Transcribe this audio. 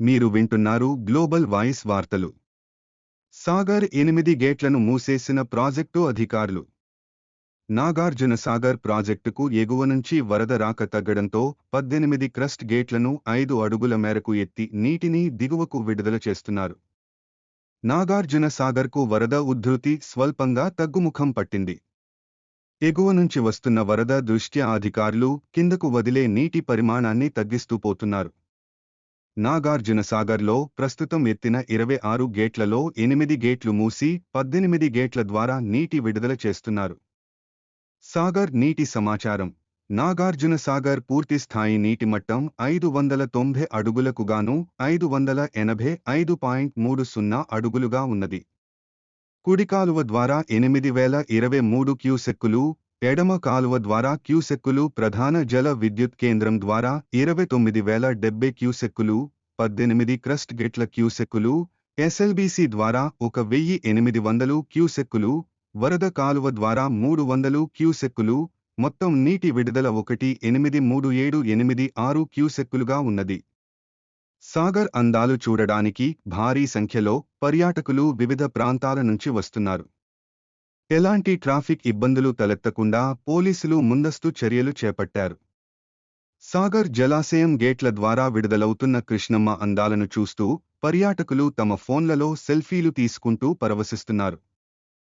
మీరు వింటున్నారు global voice వార్తలు. సాగర్ ఎనిమిది గేట్లను మూసేసిన ప్రాజెక్టు అధికారులు. నాగార్జున సాగర్ ప్రాజెక్టుకు ఎగువ నుంచి వరద రాక తగ్గడంతో పద్దెనిమిది క్రస్ట్ గేట్లను ఐదు అడుగుల మేరకు ఎత్తి నీటిని దిగువకు విడుదల చేస్తున్నారు. నాగార్జున సాగర్కు వరద ఉద్ధృతి స్వల్పంగా తగ్గుముఖం పట్టింది. ఎగువ నుంచి వస్తున్న వరద దృష్ట్యా అధికారులు కిందకు వదిలే నీటి పరిమాణాన్ని తగ్గిస్తూ పోతున్నారు. నాగార్జున సాగర్లో ప్రస్తుతం ఎత్తిన ఇరవై ఆరు గేట్లలో ఎనిమిది గేట్లు మూసి పద్దెనిమిది గేట్ల ద్వారా నీటి విడుదల చేస్తున్నారు. సాగర్ నీటి సమాచారం. నాగార్జున సాగర్ పూర్తి స్థాయి నీటి మట్టం ఐదు వందల తొంభై అడుగులకు గాను ఐదు వందల ఎనభై ఐదు పాయింట్ మూడు సున్నా అడుగులుగా ఉన్నది. కుడికాలువ ద్వారా ఎనిమిది వేల ఇరవై మూడు క్యూసెక్కులు ఎడమ కాలువ ద్వారా క్యూసెక్కులు ప్రధాన జల విద్యుత్ కేంద్రం ద్వారా ఇరవై తొమ్మిది వేల డెబ్బై క్యూసెక్కులు పద్దెనిమిది క్రస్ట్ గేట్ల క్యూసెక్కులు ఎస్ఎల్బీసీ ద్వారా ఒక వెయ్యి ఎనిమిది వందలు క్యూసెక్కులు వరద కాలువ ద్వారా మూడు వందలు క్యూసెక్కులు మొత్తం నీటి విడుదల ఒకటి ఎనిమిది మూడు ఏడు ఎనిమిది ఆరు క్యూసెక్కులుగా ఉన్నది. సాగర్ అందాలు చూడడానికి భారీ సంఖ్యలో పర్యాటకులు వివిధ ప్రాంతాల నుంచి వస్తున్నారు. ఎలాంటి ట్రాఫిక్ ఇబ్బందులు తలెత్తకుండా పోలీసులు ముందస్తు చర్యలు చేపట్టారు. సాగర్ జలాశయం గేట్ల ద్వారా విడుదలవుతున్న కృష్ణమ్మ అందాలను చూస్తూ పర్యాటకులు తమ ఫోన్లలో సెల్ఫీలు తీసుకుంటూ పరవశిస్తున్నారు.